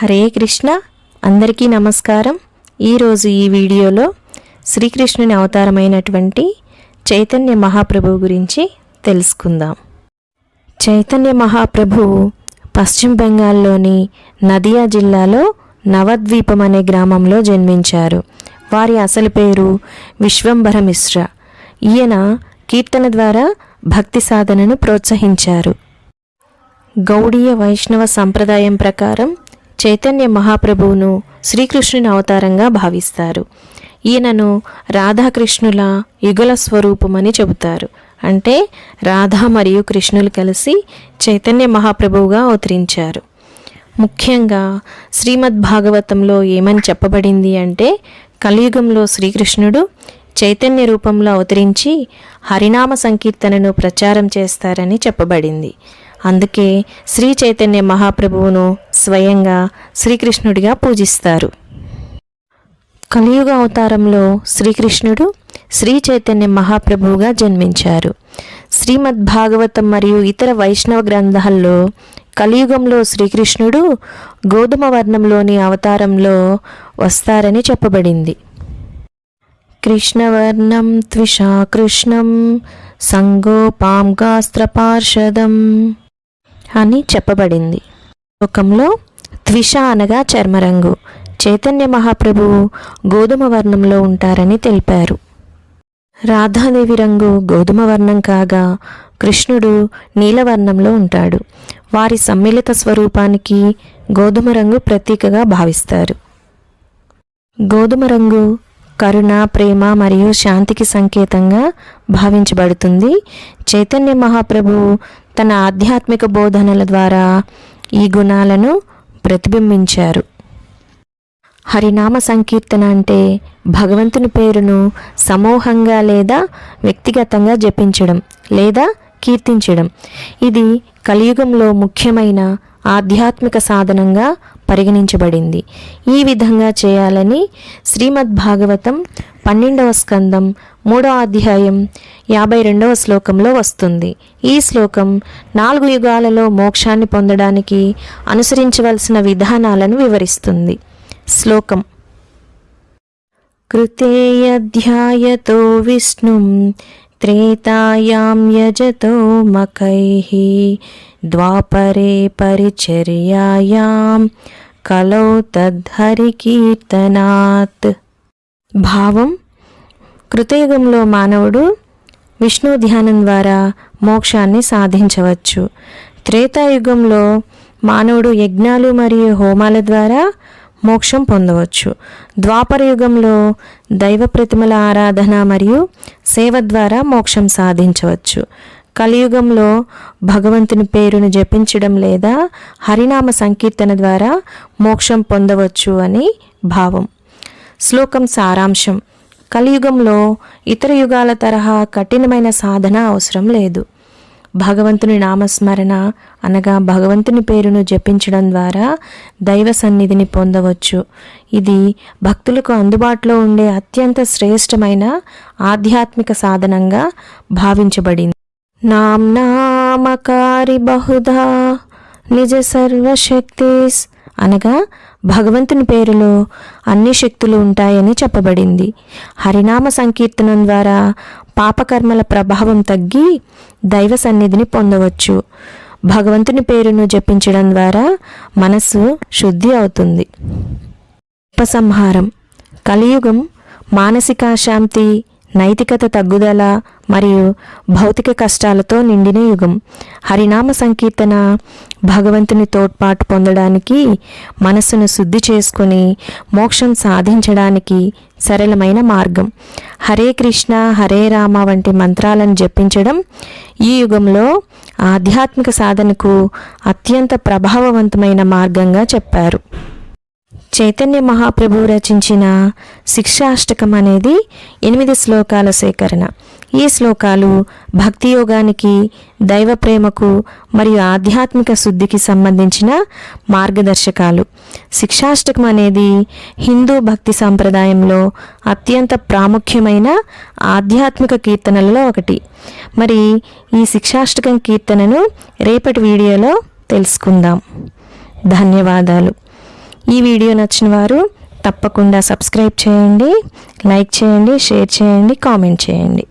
హరే కృష్ణ. అందరికీ నమస్కారం. ఈరోజు ఈ వీడియోలో శ్రీకృష్ణుని అవతారమైనటువంటి చైతన్య మహాప్రభు గురించి తెలుసుకుందాం. చైతన్య మహాప్రభు పశ్చిమ బెంగాల్లోని నదియా జిల్లాలో నవద్వీపం అనే గ్రామంలో జన్మించారు. వారి అసలు పేరు విశ్వంభర మిశ్ర ఈయన కీర్తన ద్వారా భక్తి సాధనను ప్రోత్సహించారు. గౌడీయ వైష్ణవ సంప్రదాయం ప్రకారం చైతన్య మహాప్రభువును శ్రీకృష్ణుని అవతారంగా భావిస్తారు. ఈయనను రాధాకృష్ణుల యుగల స్వరూపమని చెబుతారు. అంటే రాధా మరియు కృష్ణులు కలిసి చైతన్య మహాప్రభువుగా అవతరించారు. ముఖ్యంగా శ్రీమద్ భాగవతంలో ఏమని చెప్పబడింది అంటే కలియుగంలో శ్రీకృష్ణుడు చైతన్య రూపంలో అవతరించి హరినామ సంకీర్తనను ప్రచారం చేస్తారని చెప్పబడింది. అందుకే శ్రీ చైతన్య మహాప్రభువును స్వయంగా శ్రీకృష్ణుడిగా పూజిస్తారు. కలియుగ అవతారంలో శ్రీకృష్ణుడు శ్రీ చైతన్య మహాప్రభువుగా జన్మించారు. శ్రీమద్ భాగవతం మరియు ఇతర వైష్ణవ గ్రంథాల్లో కలియుగంలో శ్రీకృష్ణుడు గోధుమ వర్ణంలోని అవతారంలో వస్తారని చెప్పబడింది. కృష్ణవర్ణం త్విషా కృష్ణం సంగోపాంగాస్త్రపార్షదం అని చెప్పబడింది. లోకంలో త్విష అనగా చర్మరంగు. చైతన్య మహాప్రభు గోధుమ వర్ణంలో ఉంటారని తెలిపారు. రాధాదేవి రంగు గోధుమ వర్ణం కాగా కృష్ణుడు నీలవర్ణంలో ఉంటాడు. వారి సమ్మిళిత స్వరూపానికి గోధుమ రంగు ప్రతీకగా భావిస్తారు. గోధుమ రంగు కరుణ ప్రేమ మరియు శాంతికి సంకేతంగా భావించబడుతుంది. చైతన్య మహాప్రభు తన ఆధ్యాత్మిక బోధనల ద్వారా ఈ గుణాలను ప్రతిబింబించారు. హరినామ సంకీర్తన అంటే భగవంతుని పేరును సమూహంగా లేదా వ్యక్తిగతంగా జపించడం లేదా కీర్తించడం. ఇది కలియుగంలో ముఖ్యమైన ఆధ్యాత్మిక సాధనంగా పరిగణించబడింది. ఈ విధంగా చేయాలని శ్రీమద్ భాగవతం పన్నెండవ స్కందం మూడవ అధ్యాయం యాభై రెండవ శ్లోకంలో వస్తుంది. ఈ శ్లోకం నాలుగు యుగాలలో మోక్షాన్ని పొందడానికి అనుసరించవలసిన విధానాలను వివరిస్తుంది. శ్లోకం కృతేయధ్యాయతో విష్ణుం త్రేతాయాం యజతో మకైః ద్వాపరే పరిచర్యాయాం కలౌ తద్ధరికీర్తనాత్ భావం కృతయుగంలో మానవుడు విష్ణు ధ్యానం ద్వారా మోక్షాన్ని సాధించవచ్చు. త్రేతాయుగంలో మానవుడు యజ్ఞాలు మరియు హోమాల ద్వారా మోక్షం పొందవచ్చు. ద్వాపర యుగంలో దైవ ప్రతిమల ఆరాధన మరియు సేవ ద్వారా మోక్షం సాధించవచ్చు. కలియుగంలో భగవంతుని పేరును జపించడం లేదా హరినామ సంకీర్తన ద్వారా మోక్షం పొందవచ్చు అని భావం. శ్లోకం సారాంశం. కలియుగంలో ఇతర యుగాల తరహా కఠినమైన సాధన అవసరం లేదు. భగవంతుని నామస్మరణ అనగా భగవంతుని పేరును జపించడం ద్వారా దైవ సన్నిధిని పొందవచ్చు. ఇది భక్తులకు అందుబాటులో ఉండే అత్యంత శ్రేష్టమైన ఆధ్యాత్మిక సాధనంగా భావించబడింది. నామ్నామకారి బహుధా నిజ సర్వశక్తిస్ అనగా భగవంతుని పేరులో అన్ని శక్తులు ఉంటాయని చెప్పబడింది. హరినామ సంకీర్తనం ద్వారా పాపకర్మల ప్రభావం తగ్గి దైవ సన్నిధిని పొందవచ్చు. భగవంతుని పేరును జపించడం ద్వారా మనస్సు శుద్ధి అవుతుంది. ఉపసంహారం. కలియుగం మానసిక శాంతి నైతికత తగ్గుదల మరియు భౌతిక కష్టాలతో నిండిన యుగం. హరినామ సంకీర్తన భగవంతుని తోడ్పాటు పొందడానికి మనస్సును శుద్ధి చేసుకొని మోక్షం సాధించడానికి సరళమైన మార్గం. హరే కృష్ణ హరే రామ వంటి మంత్రాలను జపించడం ఈ యుగంలో ఆధ్యాత్మిక సాధనకు అత్యంత ప్రభావవంతమైన మార్గంగా చెప్పారు. చైతన్య మహాప్రభువు రచించిన శిక్షాష్టకం అనేది ఎనిమిది శ్లోకాల సేకరణ. ఈ శ్లోకాలు భక్తి యోగానికి దైవ ప్రేమకు మరియు ఆధ్యాత్మిక శుద్ధికి సంబంధించిన మార్గదర్శకాలు. శిక్షాష్టకం అనేది హిందూ భక్తి సాంప్రదాయంలో అత్యంత ప్రాముఖ్యమైన ఆధ్యాత్మిక కీర్తనలలో ఒకటి. మరి ఈ శిక్షాష్టకం కీర్తనను రేపటి వీడియోలో తెలుసుకుందాం. ధన్యవాదాలు. ఈ వీడియో నచ్చిన వారు తప్పకుండా సబ్స్క్రైబ్ చేయండి లైక్ చేయండి షేర్ చేయండి కామెంట్ చేయండి.